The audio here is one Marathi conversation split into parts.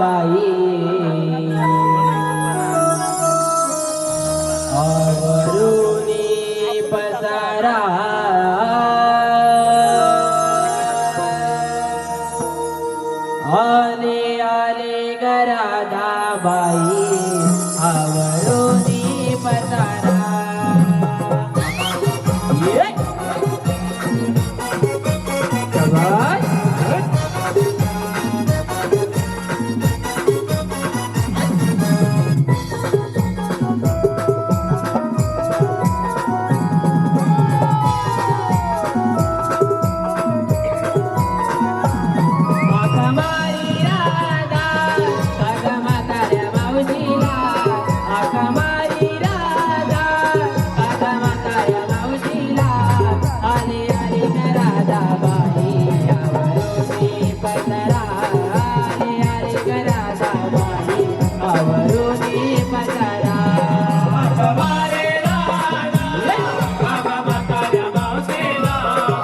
बाई. आवरुनी पसारा. आले आले गराधा बाई.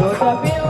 toda pela